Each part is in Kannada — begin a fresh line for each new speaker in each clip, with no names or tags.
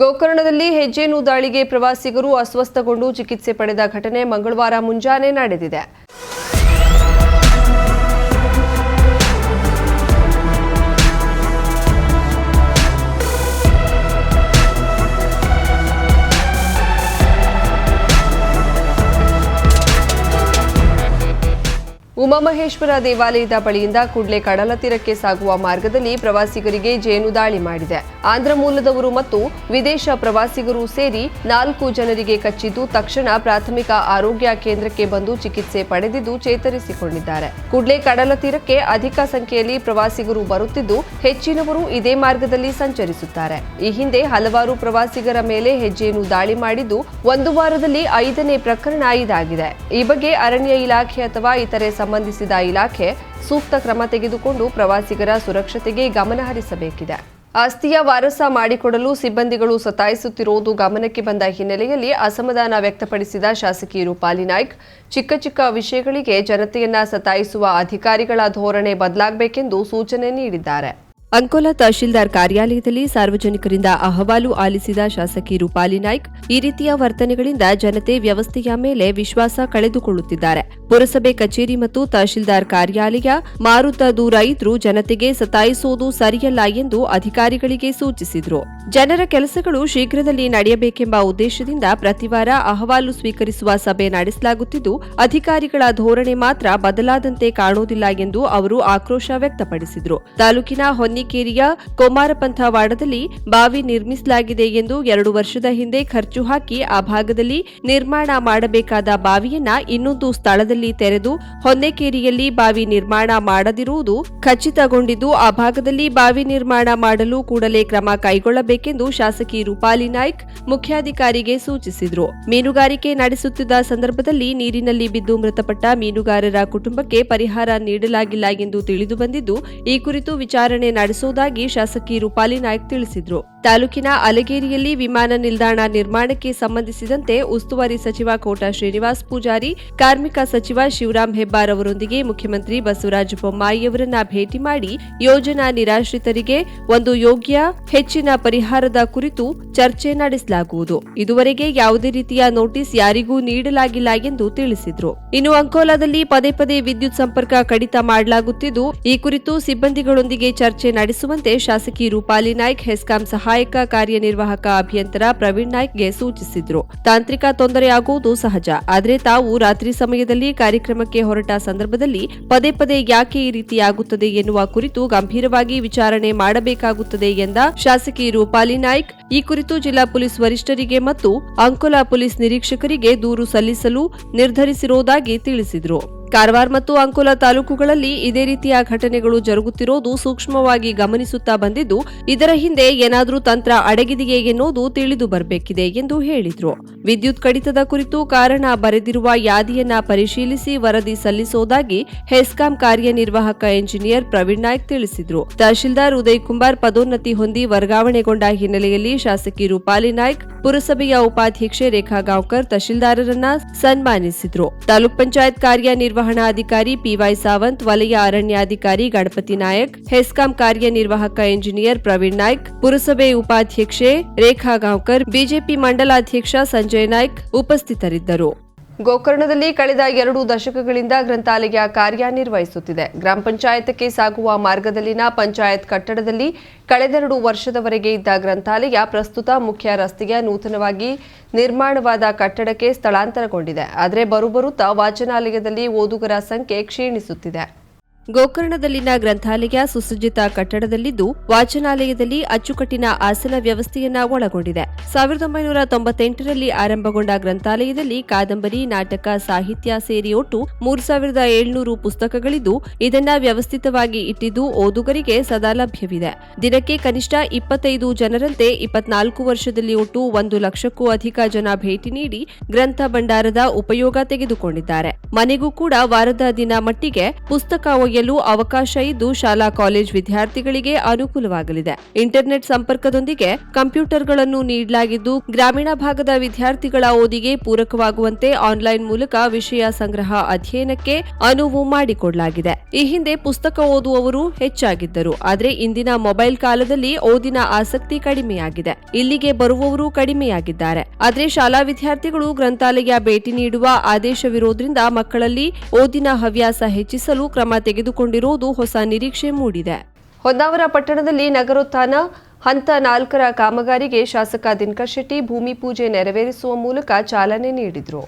ಗೋಕರ್ಣದಲ್ಲಿ ಹೆಜ್ಜೇನು ದಾಳಿಗೆ ಪ್ರವಾಸಿಗರು ಅಸ್ವಸ್ಥಗೊಂಡು ಚಿಕಿತ್ಸೆ ಪಡೆದ ಘಟನೆ ಮಂಗಳವಾರ ಮುಂಜಾನೆ ನಡೆದಿದೆ. ಉಮಾಮಹೇಶ್ವರ ದೇವಾಲಯದ ಬಳಿಯಿಂದ ಕುಡ್ಲೆ ಕಡಲ ತೀರಕ್ಕೆ ಸಾಗುವ ಮಾರ್ಗದಲ್ಲಿ ಪ್ರವಾಸಿಗರಿಗೆ ಜೇನು ದಾಳಿ ಮಾಡಿದೆ. ಆಂಧ್ರ ಮೂಲದವರು ಮತ್ತು ವಿದೇಶ ಪ್ರವಾಸಿಗರು ಸೇರಿ ನಾಲ್ಕು ಜನರಿಗೆ ಕಚ್ಚಿದ್ದು, ತಕ್ಷಣ ಪ್ರಾಥಮಿಕ ಆರೋಗ್ಯ ಕೇಂದ್ರಕ್ಕೆ ಬಂದು ಚಿಕಿತ್ಸೆ ಪಡೆದಿದ್ದು ಚೇತರಿಸಿಕೊಂಡಿದ್ದಾರೆ. ಕುಡ್ಲೆ ಕಡಲ ತೀರಕ್ಕೆ ಅಧಿಕ ಸಂಖ್ಯೆಯಲ್ಲಿ ಪ್ರವಾಸಿಗರು ಬರುತ್ತಿದ್ದು, ಹೆಚ್ಚಿನವರು ಇದೇ ಮಾರ್ಗದಲ್ಲಿ ಸಂಚರಿಸುತ್ತಾರೆ. ಈ ಹಿಂದೆ ಹಲವಾರು ಪ್ರವಾಸಿಗರ ಮೇಲೆ ಹೆಜ್ಜೆಯನ್ನು ದಾಳಿ ಮಾಡಿದ್ದು, ಒಂದು ವಾರದಲ್ಲಿ ಐದನೇ ಪ್ರಕರಣ ಇದಾಗಿದೆ. ಈ ಬಗ್ಗೆ ಅರಣ್ಯ ಇಲಾಖೆ ಅಥವಾ ಇತರೆ ಸಂಬಂಧಿಸಿದ ಇಲಾಖೆ ಸೂಕ್ತ ಕ್ರಮ ತೆಗೆದುಕೊಂಡು ಪ್ರವಾಸಿಗರ ಸುರಕ್ಷತೆಗೆ ಗಮನಹರಿಸಬೇಕಿದೆ ಆಸ್ತಿಯ ವಾರಸ ಮಾಡಿಕೊಡಲು ಸಿಬ್ಬಂದಿಗಳು ಸತಾಯಿಸುತ್ತಿರುವುದು ಗಮನಕ್ಕೆ ಬಂದ ಹಿನ್ನೆಲೆಯಲ್ಲಿ ಅಸಮಾಧಾನ ವ್ಯಕ್ತಪಡಿಸಿದ ಶಾಸಕಿ ರೂಪಾಲಿ ನಾಯ್ಕ್, ಚಿಕ್ಕ ಚಿಕ್ಕ ವಿಷಯಗಳಿಗೆ ಜನತೆಯನ್ನ ಸತಾಯಿಸುವ ಅಧಿಕಾರಿಗಳ ಧೋರಣೆ ಬದಲಾಗಬೇಕೆಂದು ಸೂಚನೆ ನೀಡಿದ್ದಾರೆ. ಅಂಕೋಲಾ ತಹಶೀಲ್ದಾರ್ ಕಾರ್ಯಾಲಯದಲ್ಲಿ ಸಾರ್ವಜನಿಕರಿಂದ ಅಹವಾಲು ಆಲಿಸಿದ ಶಾಸಕಿ ರೂಪಾಲಿ ನಾಯ್ಕ್, ಈ ರೀತಿಯ ವರ್ತನೆಗಳಿಂದ ಜನತೆ ವ್ಯವಸ್ಥೆಯ ಮೇಲೆ ವಿಶ್ವಾಸ ಕಳೆದುಕೊಳ್ಳುತ್ತಿದ್ದಾರೆ. ಪುರಸಭೆ ಕಚೇರಿ ಮತ್ತು ತಹಶೀಲ್ದಾರ್ ಕಾರ್ಯಾಲಯ ಮಾರುತ ದೂರ ಇದ್ರೂ ಜನತೆಗೆ ಸತಾಯಿಸುವುದು ಸರಿಯಲ್ಲ ಎಂದು ಅಧಿಕಾರಿಗಳಿಗೆ ಸೂಚಿಸಿದರು. ಜನರ ಕೆಲಸಗಳು ಶೀಘ್ರದಲ್ಲಿ ನಡೆಯಬೇಕೆಂಬ ಉದ್ದೇಶದಿಂದ ಪ್ರತಿವಾರ ಅಹವಾಲು ಸ್ವೀಕರಿಸುವ ಸಭೆ ನಡೆಸಲಾಗುತ್ತಿದ್ದು, ಅಧಿಕಾರಿಗಳ ಧೋರಣೆ ಮಾತ್ರ ಬದಲಾದಂತೆ ಕಾಣುವುದಿಲ್ಲ ಎಂದು ಅವರು ಆಕ್ರೋಶ ವ್ಯಕ್ತಪಡಿಸಿದರು. ತಾಲೂಕಿನ ಹೊನ್ನಿಕೇರಿಯ ಕೋಮಾರಪಂಥ ವಾಡದಲ್ಲಿ ಬಾವಿ ನಿರ್ಮಿಸಲಾಗಿದೆ ಎಂದು ಎರಡು ವರ್ಷದ ಹಿಂದೆ ಖರ್ಚು ಹಾಕಿ ಆ ಭಾಗದಲ್ಲಿ ನಿರ್ಮಾಣ ಮಾಡಬೇಕಾದ ಬಾವಿಯನ್ನ ಇನ್ನೊಂದು ಸ್ಥಳದಲ್ಲಿ ತೆರೆದು ಹೊನ್ನೆಕೇರಿಯಲ್ಲಿ ಬಾವಿ ನಿರ್ಮಾಣ ಮಾಡದಿರುವುದು ಖಚಿತಗೊಂಡಿದ್ದು, ಆ ಭಾಗದಲ್ಲಿ ಬಾವಿ ನಿರ್ಮಾಣ ಮಾಡಲು ಕೂಡಲೇ ಕ್ರಮ ಕೈಗೊಳ್ಳಬೇಕೆಂದು ಶಾಸಕಿ ರೂಪಾಲಿ ನಾಯ್ಕ್ ಮುಖ್ಯಾಧಿಕಾರಿಗೆ ಸೂಚಿಸಿದರು. ಮೀನುಗಾರಿಕೆ ನಡೆಸುತ್ತಿದ್ದ ಸಂದರ್ಭದಲ್ಲಿ ನೀರಿನಲ್ಲಿ ಬಿದ್ದು ಮೃತಪಟ್ಟ ಮೀನುಗಾರರ ಕುಟುಂಬಕ್ಕೆ ಪರಿಹಾರ ನೀಡಲಾಗಿಲ್ಲ ಎಂದು ತಿಳಿದು ಬಂದಿದ್ದು, ಈ ಕುರಿತು ವಿಚಾರಣೆ ನಡೆಸುವುದಾಗಿ ಶಾಸಕಿ ರೂಪಾಲಿ ನಾಯ್ಕ್ ತಿಳಿಸಿದರು ತಾಲೂಕಿನ ಅಲಗೇರಿಯಲ್ಲಿ ವಿಮಾನ ನಿಲ್ದಾಣ ನಿರ್ಮಾಣಕ್ಕೆ ಸಂಬಂಧಿಸಿದಂತೆ ಉಸ್ತುವಾರಿ ಸಚಿವ ಕೋಟಾ ಶ್ರೀನಿವಾಸ್ ಪೂಜಾರಿ, ಕಾರ್ಮಿಕ ಸಚಿವ ಶಿವರಾಂ ಹೆಬ್ಬಾರ್ ಅವರೊಂದಿಗೆ ಮುಖ್ಯಮಂತ್ರಿ ಬಸವರಾಜ ಬೊಮ್ಮಾಯಿಯವರನ್ನ ಭೇಟಿ ಮಾಡಿ ಯೋಜನಾ ನಿರಾಶ್ರಿತರಿಗೆ ಒಂದು ಯೋಗ್ಯ ಹೆಚ್ಚಿನ ಪರಿಹಾರದ ಕುರಿತು ಚರ್ಚೆ ನಡೆಸಲಾಗುವುದು. ಇದುವರೆಗೆ ಯಾವುದೇ ರೀತಿಯ ನೋಟಿಸ್ ಯಾರಿಗೂ ನೀಡಲಾಗಿಲ್ಲ ಎಂದು ತಿಳಿಸಿದ್ರು. ಇನ್ನು ಅಂಕೋಲಾದಲ್ಲಿ ಪದೇ ಪದೇ ವಿದ್ಯುತ್ ಸಂಪರ್ಕ ಕಡಿತ ಮಾಡಲಾಗುತ್ತಿದ್ದು, ಈ ಕುರಿತು ಸಿಬ್ಬಂದಿಗಳೊಂದಿಗೆ ಚರ್ಚೆ ನಡೆಸುವಂತೆ ಶಾಸಕಿ ರೂಪಾಲಿ ನಾಯ್ಕ್, ಹೆಸ್ಕಾಂ ಸಹಾಯಕ ಕಾರ್ಯನಿರ್ವಾಹಕ ಅಭಿಯಂತರ ಪ್ರವೀಣ್ ನಾಯ್ಕ್ಗೆ ಸೂಚಿಸಿದ್ರು. ತಾಂತ್ರಿಕ ತೊಂದರೆಯಾಗುವುದು ಸಹಜ. ಆದರೆ ತಾವು ರಾತ್ರಿ ಸಮಯದಲ್ಲಿ ಕಾರ್ಯಕ್ರಮಕ್ಕೆ ಹೊರಟ ಸಂದರ್ಭದಲ್ಲಿ ಪದೇ ಪದೇ ಯಾಕೆ ಈ ರೀತಿಯಾಗುತ್ತದೆ ಎನ್ನುವ ಕುರಿತು ಗಂಭೀರವಾಗಿ ವಿಚಾರಣೆ ಮಾಡಬೇಕಾಗುತ್ತದೆ ಎಂದ ಶಾಸಕಿ ರೂಪಾಲಿ ನಾಯ್ಕ್. ಈ ಕುರಿತು ಜಿಲ್ಲಾ ಪೊಲೀಸ್ ವರಿಷ್ಠರಿಗೆ ಮತ್ತು ಅಂಕೋಲಾ ಪೊಲೀಸ್ ನಿರೀಕ್ಷಕರಿಗೆ ದೂರು ಸಲ್ಲಿಸಲು ನಿರ್ಧರಿಸಿರುವುದಾಗಿ ತಿಳಿಸಿದರು. ಕಾರವಾರ ಮತ್ತು ಅಂಕೋಲಾ ತಾಲೂಕುಗಳಲ್ಲಿ ಇದೇ ರೀತಿಯ ಘಟನೆಗಳು ಜರುಗುತ್ತಿರೋದು ಸೂಕ್ಷ್ಮವಾಗಿ ಗಮನಿಸುತ್ತಾ ಬಂದಿದ್ದು, ಇದರ ಹಿಂದೆ ಏನಾದರೂ ತಂತ್ರ ಅಡಗಿದೆಯೇ ಎನ್ನುವುದು ತಿಳಿದು ಬರಬೇಕಿದೆ ಎಂದು ಹೇಳಿದರು. ವಿದ್ಯುತ್ ಕಡಿತದ ಕುರಿತು ಕಾರಣ ಬರೆದಿರುವ ಯಾದಿಯನ್ನ ಪರಿಶೀಲಿಸಿ ವರದಿ ಸಲ್ಲಿಸುವುದಾಗಿ ಹೆಸ್ಕಾಂ ಕಾರ್ಯನಿರ್ವಾಹಕ ಎಂಜಿನಿಯರ್ ಪ್ರವೀಣ್ ನಾಯ್ಕ್ ತಿಳಿಸಿದರು. ತಹಶೀಲ್ದಾರ್ ಉದಯ್ ಕುಮಾರ್ ಪದೋನ್ನತಿ ಹೊಂದಿ ವರ್ಗಾವಣೆಗೊಂಡ ಹಿನ್ನೆಲೆಯಲ್ಲಿ ಶಾಸಕಿ ರೂಪಾಲಿ ನಾಯ್ಕ್, ಪುರಸಭೆಯ ಉಪಾಧ್ಯಕ್ಷೆ ರೇಖಾ ಗಾಂವ್ಕರ್ ತಹಶೀಲ್ದಾರರನ್ನ ಸನ್ಮಾನಿಸಿದರು. ತಾಲೂಕ್ ಪಂಚಾಯತ್ ಕಾರ್ಯನಿರ್ವಹಣಾಧಿಕಾರಿ ಪಿವೈ ಸಾವಂತ್, ವಲಯ ಅರಣ್ಯಾಧಿಕಾರಿ ಗಣಪತಿ ನಾಯಕ್, ಹೆಸ್ಕಾಂ ಕಾರ್ಯನಿರ್ವಾಹಕ ಎಂಜಿನಿಯರ್ ಪ್ರವೀಣ್ ನಾಯ್ಕ್, ಪುರಸಭೆ ಉಪಾಧ್ಯಕ್ಷೆ ರೇಖಾ ಗಾಂವ್ಕರ್, ಬಿಜೆಪಿ ಮಂಡಲಾಧ್ಯಕ್ಷ ಸಂಜಯ್ ನಾಯ್ಕ್ ಉಪಸ್ಥಿತರಿದ್ದರು. ಗೋಕರ್ಣದಲ್ಲಿ ಕಳೆದ ಎರಡು ದಶಕಗಳಿಂದ ಗ್ರಂಥಾಲಯ ಕಾರ್ಯನಿರ್ವಹಿಸುತ್ತಿದೆ. ಗ್ರಾಮ ಪಂಚಾಯತ್ಗೆ ಸಾಗುವ ಮಾರ್ಗದಲ್ಲಿನ ಪಂಚಾಯತ್ ಕಟ್ಟಡದಲ್ಲಿ ಕಳೆದೆರಡು ವರ್ಷದವರೆಗೆ ಇದ್ದ ಗ್ರಂಥಾಲಯ ಪ್ರಸ್ತುತ ಮುಖ್ಯ ರಸ್ತೆಯ ನೂತನವಾಗಿ ನಿರ್ಮಾಣವಾದ ಕಟ್ಟಡಕ್ಕೆ ಸ್ಥಳಾಂತರಗೊಂಡಿದೆ. ಆದರೆ ಬರುಬರುತ್ತಾ ವಾಚನಾಲಯದಲ್ಲಿ ಓದುಗರ ಸಂಖ್ಯೆ ಕ್ಷೀಣಿಸುತ್ತಿದೆ. ಗೋಕರ್ಣದಲ್ಲಿನ ಗ್ರಂಥಾಲಯ ಸುಸಜ್ಜಿತ ಕಟ್ಟಡದಲ್ಲಿದ್ದು ವಾಚನಾಲಯದಲ್ಲಿ ಅಚ್ಚುಕಟ್ಟಿನ ಆಸನ ವ್ಯವಸ್ಥೆಯನ್ನ ಒಳಗೊಂಡಿದೆ. ಸಾವಿರದ ಒಂಬೈನೂರ ತೊಂಬತ್ತೆಂಟರಲ್ಲಿ ಆರಂಭಗೊಂಡ ಗ್ರಂಥಾಲಯದಲ್ಲಿ ಕಾದಂಬರಿ, ನಾಟಕ, ಸಾಹಿತ್ಯ ಸೇರಿ ಒಟ್ಟು ಮೂರು ಸಾವಿರದ ಏಳ್ನೂರು ಪುಸ್ತಕಗಳಿದ್ದು, ಇದನ್ನ ವ್ಯವಸ್ಥಿತವಾಗಿ ಇಟ್ಟಿದ್ದು ಓದುಗರಿಗೆ ಸದಾ ಲಭ್ಯವಿದೆ. ದಿನಕ್ಕೆ ಕನಿಷ್ಠ ಇಪ್ಪತ್ತೈದು ಜನರಂತೆ ಇಪ್ಪತ್ನಾಲ್ಕು ವರ್ಷದಲ್ಲಿ ಒಟ್ಟು ಒಂದು ಲಕ್ಷಕ್ಕೂ ಅಧಿಕ ಜನ ಭೇಟಿ ನೀಡಿ ಗ್ರಂಥ ಭಂಡಾರದ ಉಪಯೋಗ ತೆಗೆದುಕೊಂಡಿದ್ದಾರೆ. ಮನೆಗೂ ಕೂಡ ವಾರದ ದಿನ ಮಟ್ಟಿಗೆ ಪುಸ್ತಕ ಒಯ್ಯಲು ಅವಕಾಶ ಇದ್ದು ಶಾಲಾ ಕಾಲೇಜ್ ವಿದ್ಯಾರ್ಥಿಗಳಿಗೆ ಅನುಕೂಲವಾಗಲಿದೆ. ಇಂಟರ್ನೆಟ್ ಸಂಪರ್ಕದೊಂದಿಗೆ ಕಂಪ್ಯೂಟರ್ಗಳನ್ನು ನೀಡಲಾಗಿದ್ದು, ಗ್ರಾಮೀಣ ಭಾಗದ ವಿದ್ಯಾರ್ಥಿಗಳ ಓದಿಗೆ ಪೂರಕವಾಗುವಂತೆ ಆನ್ಲೈನ್ ಮೂಲಕ ವಿಷಯ ಸಂಗ್ರಹ ಅಧ್ಯಯನಕ್ಕೆ ಅನುವು ಮಾಡಿಕೊಡಲಾಗಿದೆ. ಈ ಹಿಂದೆ ಪುಸ್ತಕ ಓದುವವರು ಹೆಚ್ಚಾಗಿದ್ದರು, ಆದರೆ ಇಂದಿನ ಮೊಬೈಲ್ ಕಾಲದಲ್ಲಿ ಓದಿನ ಆಸಕ್ತಿ ಕಡಿಮೆಯಾಗಿದೆ. ಇಲ್ಲಿಗೆ ಬರುವವರು ಕಡಿಮೆಯಾಗಿದ್ದಾರೆ. ಆದರೆ ಶಾಲಾ ವಿದ್ಯಾರ್ಥಿಗಳು ಗ್ರಂಥಾಲಯ ಭೇಟಿ ನೀಡುವ ಆದೇಶವಿರೋದ್ರಿಂದ ಮಕ್ಕಳಲ್ಲಿ ಓದಿನ ಹವ್ಯಾಸ ಹೆಚ್ಚಿಸಲು ಕ್ರಮ ತೆಗೆದುಕೊಂಡಿರುವುದು ಹೊಸ ನಿರೀಕ್ಷೆ ಮೂಡಿದೆ. ಹೊನ್ನಾವರ ಪಟ್ಟಣದಲ್ಲಿ ನಗರೋತ್ಥಾನ ಹಂತ ನಾಲ್ಕರ ಕಾಮಗಾರಿಗೆ ಶಾಸಕ ದಿನಕರ್ ಶೆಟ್ಟಿ ಭೂಮಿ ಪೂಜೆ ನೆರವೇರಿಸುವ ಮೂಲಕ ಚಾಲನೆ ನೀಡಿದರು.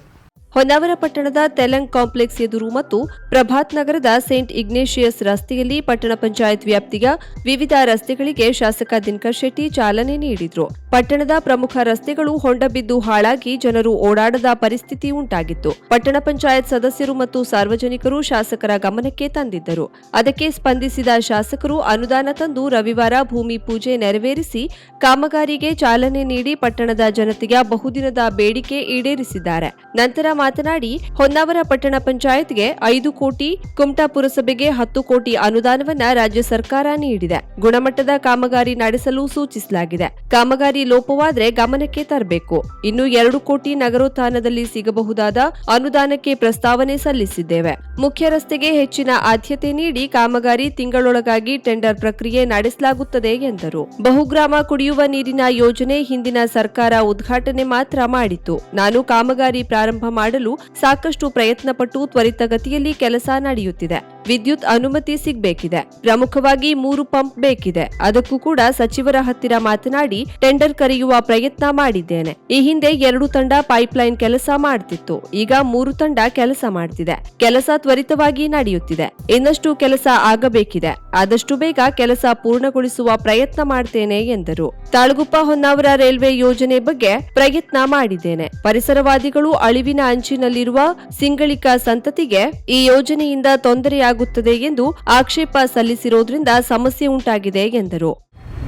ಹೊನ್ನಾವರ ಪಟ್ಟಣದ ತೆಲಂಗ್ ಕಾಂಪ್ಲೆಕ್ಸ್ ಎದುರು ಮತ್ತು ಪ್ರಭಾತ್ ನಗರದ ಸೇಂಟ್ ಇಗ್ನೇಷಿಯಸ್ ರಸ್ತೆಯಲ್ಲಿ ಪಟ್ಟಣ ಪಂಚಾಯತ್ ವ್ಯಾಪ್ತಿಯ ವಿವಿಧ ರಸ್ತೆಗಳಿಗೆ ಶಾಸಕ ದಿನಕರ್ ಶೆಟ್ಟಿ ಚಾಲನೆ ನೀಡಿದ್ರು. ಪಟ್ಟಣದ ಪ್ರಮುಖ ರಸ್ತೆಗಳು ಹೊಂಡ ಬಿದ್ದು ಹಾಳಾಗಿ ಜನರು ಓಡಾಡದ ಪರಿಸ್ಥಿತಿ ಉಂಟಾಗಿತ್ತು. ಪಟ್ಟಣ ಪಂಚಾಯತ್ ಸದಸ್ಯರು ಮತ್ತು ಸಾರ್ವಜನಿಕರು ಶಾಸಕರ ಗಮನಕ್ಕೆ ತಂದಿದ್ದರು. ಅದಕ್ಕೆ ಸ್ಪಂದಿಸಿದ ಶಾಸಕರು ಅನುದಾನ ತಂದು ರವಿವಾರ ಭೂಮಿ ಪೂಜೆ ನೆರವೇರಿಸಿ ಕಾಮಗಾರಿಗೆ ಚಾಲನೆ ನೀಡಿ ಪಟ್ಟಣದ ಜನತೆಯ ಬಹುದಿನದ ಬೇಡಿಕೆ ಈಡೇರಿಸಿದ್ದಾರೆ. ನಂತರ ಮಾತನಾಡಿ, ಹೊನ್ನಾವರ ಪಟ್ಟಣ ಪಂಚಾಯತ್ಗೆ ಐದು ಕೋಟಿ, ಕುಮಟಾ ಪುರಸಭೆಗೆ ಹತ್ತು ಕೋಟಿ ಅನುದಾನವನ್ನ ರಾಜ್ಯ ಸರ್ಕಾರ ನೀಡಿದೆ. ಗುಣಮಟ್ಟದ ಕಾಮಗಾರಿ ನಡೆಸಲು ಸೂಚಿಸಲಾಗಿದೆ. ಕಾಮಗಾರಿ ಲೋಪವಾದ್ರೆ ಗಮನಕ್ಕೆ ತರಬೇಕು. ಇನ್ನು ಎರಡು ಕೋಟಿ ನಗರೋತ್ಥಾನದಲ್ಲಿ ಸಿಗಬಹುದಾದ ಅನುದಾನಕ್ಕೆ ಪ್ರಸ್ತಾವನೆ ಸಲ್ಲಿಸಿದ್ದೇವೆ. ಮುಖ್ಯ ರಸ್ತೆಗೆ ಹೆಚ್ಚಿನ ಆದ್ಯತೆ ನೀಡಿ ಕಾಮಗಾರಿ ತಿಂಗಳೊಳಗಾಗಿ ಟೆಂಡರ್ ಪ್ರಕ್ರಿಯೆ ನಡೆಸಲಾಗುತ್ತದೆ ಎಂದರು. ಬಹುಗ್ರಾಮ ಕುಡಿಯುವ ನೀರಿನ ಯೋಜನೆ ಹಿಂದಿನ ಸರ್ಕಾರ ಉದ್ಘಾಟನೆ ಮಾತ್ರ ಮಾಡಿತ್ತು. ನಾನು ಕಾಮಗಾರಿ ಪ್ರಾರಂಭ ಮಾಡಲು ಸಾಕಷ್ಟು ಪ್ರಯತ್ನ ಪಟ್ಟು ತ್ವರಿತಗತಿಯಲ್ಲಿ ಕೆಲಸ ನಡೆಯುತ್ತಿದೆ. ವಿದ್ಯುತ್ ಅನುಮತಿ ಸಿಗಬೇಕಿದೆ. ಪ್ರಮುಖವಾಗಿ ಮೂರು ಪಂಪ್ ಬೇಕಿದೆ. ಅದಕ್ಕೂ ಕೂಡ ಸಚಿವರ ಹತ್ತಿರ ಮಾತನಾಡಿ ಟೆಂಡರ್ ಕರೆಯುವ ಪ್ರಯತ್ನ ಮಾಡಿದ್ದೇನೆ. ಈ ಹಿಂದೆ ಎರಡು ತಂಡ ಪೈಪ್ಲೈನ್ ಕೆಲಸ ಮಾಡ್ತಿತ್ತು. ಈಗ ಮೂರು ತಂಡ ಕೆಲಸ ಮಾಡ್ತಿದೆ. ಕೆಲಸ ತ್ವರಿತವಾಗಿ ನಡೆಯುತ್ತಿದೆ. ಇನ್ನಷ್ಟು ಕೆಲಸ ಆಗಬೇಕಿದೆ. ಆದಷ್ಟು ಬೇಗ ಕೆಲಸ ಪೂರ್ಣಗೊಳಿಸುವ ಪ್ರಯತ್ನ ಮಾಡ್ತೇನೆ ಎಂದರು. ತಾಳಗುಪ್ಪ ಹೊನ್ನಾವರ ರೈಲ್ವೆ ಯೋಜನೆ ಬಗ್ಗೆ ಪ್ರಯತ್ನ ಮಾಡಿದ್ದೇನೆ. ಪರಿಸರವಾದಿಗಳು ಅಳಿವಿನ ಅಂಚಿನಲ್ಲಿರುವ ಸಿಂಗಳಿಕ ಸಂತತಿಗೆ ಈ ಯೋಜನೆಯಿಂದ ತೊಂದರೆಯಾಗುತ್ತದೆ ಎಂದು ಆಕ್ಷೇಪ ಸಲ್ಲಿಸಿರೋದ್ರಿಂದ ಸಮಸ್ಯೆ ಉಂಟಾಗಿದೆ ಎಂದರು.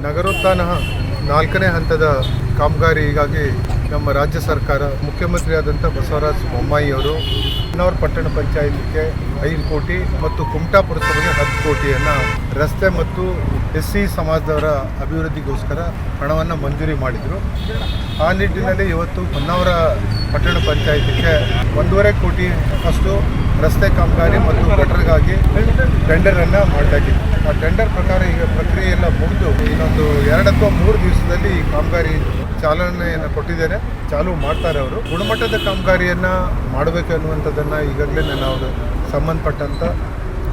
ನಗರೋತ್ಥಾನ ನಾಲ್ಕನೇ ಹಂತದ ಕಾಮಗಾರಿ ಹೀಗಾಗಿ ನಮ್ಮ ರಾಜ್ಯ ಸರ್ಕಾರ ಮುಖ್ಯಮಂತ್ರಿಯಾದಂಥ ಬಸವರಾಜ ಬೊಮ್ಮಾಯಿಯವರು ಹೊನ್ನಾವರ ಪಟ್ಟಣ ಪಂಚಾಯತ್ಗೆ ಐದು ಕೋಟಿ ಮತ್ತು ಕುಮಟಾ ಪುರಸಭೆಗೆ ಹತ್ತು ಕೋಟಿಯನ್ನು ರಸ್ತೆ ಮತ್ತು ಎಸ್ ಸಿ ಸಮಾಜದವರ ಅಭಿವೃದ್ಧಿಗೋಸ್ಕರ ಹಣವನ್ನು ಮಂಜೂರಿ ಮಾಡಿದರು. ಆ ನಿಟ್ಟಿನಲ್ಲಿ ಇವತ್ತು ಹೊನ್ನಾವರ ಪಟ್ಟಣ ಪಂಚಾಯತ್ಗೆ ಒಂದೂವರೆ ಕೋಟಿ ಅಷ್ಟು ರಸ್ತೆ ಕಾಮಗಾರಿ ಮತ್ತು ಗಟರ್ಗಾಗಿ ಟೆಂಡರನ್ನು ಮಾಡಲಾಗಿದೆ ಆ ಟೆಂಡರ್ ಪ್ರಕಾರ ಈಗ ಪ್ರಕ್ರಿಯೆ ಎಲ್ಲ ಮುಗಿದು ಇನ್ನೊಂದು ಎರಡು ಅಥವಾ ಮೂರು ದಿವಸದಲ್ಲಿ ಈ ಕಾಮಗಾರಿ ಚಾಲನೆಯನ್ನು ಕೊಟ್ಟಿದ್ದಾರೆ. ಚಾಲೂ ಮಾಡ್ತಾರೆ ಅವರು. ಗುಣಮಟ್ಟದ ಕಾಮಗಾರಿಯನ್ನು ಮಾಡಬೇಕು ಅನ್ನುವಂಥದ್ದನ್ನು ಈಗಾಗಲೇ ನಾನು ಅವರು ಸಂಬಂಧಪಟ್ಟಂಥ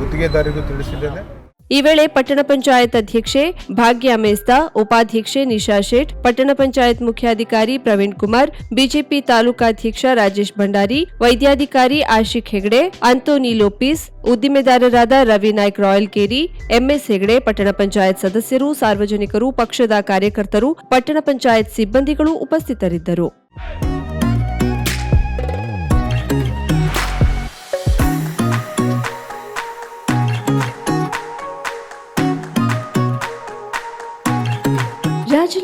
ಗುತ್ತಿಗೆದಾರಿಗೂ ತಿಳಿಸಿದ್ದೇನೆ.
ಈ ವೇಳೆ ಪಟ್ಟಣ ಪಂಚಾಯತ್ ಅಧ್ಯಕ್ಷೆ ಭಾಗ್ಯ ಮೇಸ್ತಾ, ಉಪಾಧ್ಯಕ್ಷೆ ನಿಶಾ ಶೇಟ್, ಪಟ್ಟಣ ಪಂಚಾಯತ್ ಮುಖ್ಯಾಧಿಕಾರಿ ಪ್ರವೀಣ್ ಕುಮಾರ್, ಬಿಜೆಪಿ ತಾಲೂಕಾಧ್ಯಕ್ಷ ರಾಜೇಶ್ ಭಂಡಾರಿ, ವೈದ್ಯಾಧಿಕಾರಿ ಆಶಿಕ್ ಹೆಗಡೆ, ಅಂತೋನಿ ಲೋಪಿಸ್, ಉದ್ದಿಮೆದಾರರಾದ ರವಿ ನಾಯ್ಕ್ ರಾಯಲ್ ಕೇರಿ, ಎಂಎಸ್ ಹೆಗಡೆ, ಪಟ್ಟಣ ಪಂಚಾಯತ್ ಸದಸ್ಯರು, ಸಾರ್ವಜನಿಕರು, ಪಕ್ಷದ ಕಾರ್ಯಕರ್ತರು, ಪಟ್ಟಣ ಪಂಚಾಯತ್ ಸಿಬ್ಬಂದಿಗಳು ಉಪಸ್ಥಿತರಿದ್ದರು.